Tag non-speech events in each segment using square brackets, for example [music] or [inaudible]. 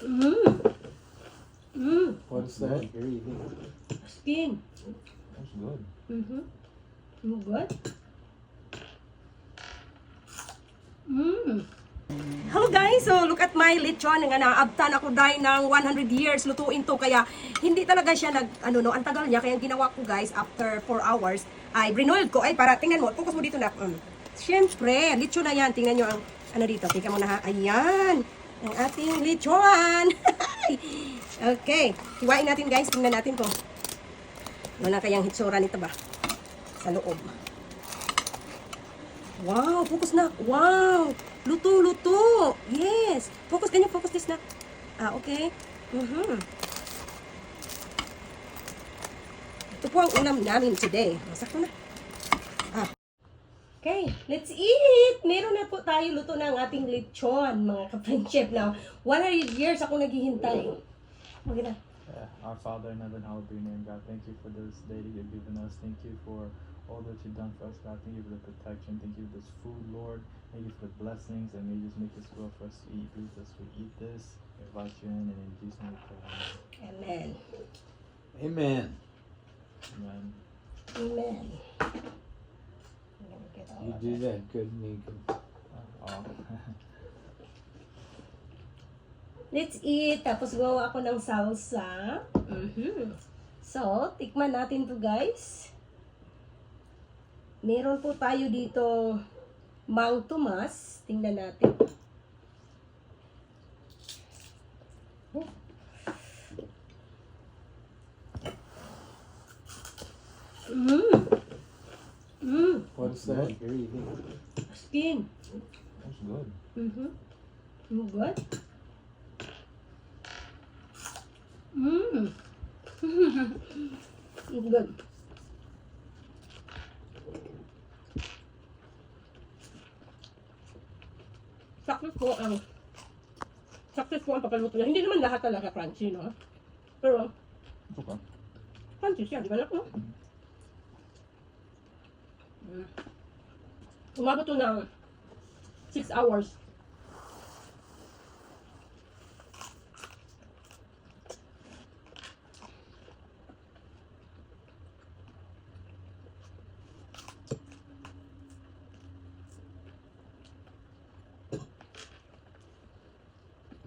Mmm. Mmm. What's that you're eating? Skin. That's good. Mm-hmm. Mm, good. Mmm. Hello guys, so look at my lechon nga naabtan ako dahil ng 100 years lutuin to kaya hindi talaga siya nag ano no, ang tagal niya kaya ginawa ko guys after 4 hours ay brinoiled ko ay para tingnan mo, focus mo dito na. Mm. Siyempre, lechon na yan. Tingnan nyo ang ano dito. Tingnan mo na ha. Ayan. Ang ating lechon. [laughs] okay. Hiwain natin guys. Tingnan natin kung ano kayang hitsura nito ba sa loob. Wow, focus na. Wow. Luto, luto. Yes. Focus, ganyan, focus this na. Ah, okay. Mhm. Ito po ang unam namin today. Masak na. Okay, let's eat! Meron na po tayo luto ng ating lechon, mga ka-friendship. Now, 100 years ako naghihintay. Maganda. Yeah. Our Father in heaven, hallowed be your name, God. Thank you for this day that you've given us. Thank you for all that you've done for us, God. Thank you for the protection. Thank you for this food, Lord. Thank you for the blessings and may you just make this well for us to eat. Please, as we eat this, we invite you in and in Jesus' name we pray. Amen. Amen. Amen. Amen. Get all You do that good, Nico. Oh. [laughs] Let's eat. Tapos gawa ako ng salsa. Mhm. So, tikman natin to guys. Meron po tayo dito Mang Tomas. Tingnan natin. Oh. Mm. Mm. What's that you're eating? Skin. That's good. Mm-hmm. Mm, [laughs] good. Mmm. good. Success po ang success po ang papaluto niya. Hindi naman lahat talaga crunchy, no? Pero okay. crunchy siya, di ba? No? Mm. Umabot to ng 6 hours.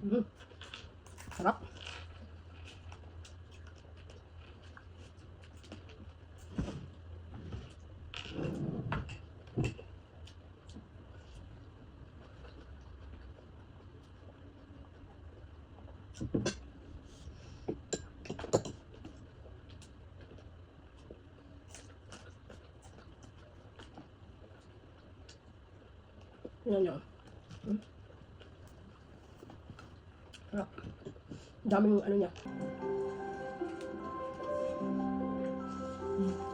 Mm. Sarap. 그냥 응? 아, 남은 아니냐? 음.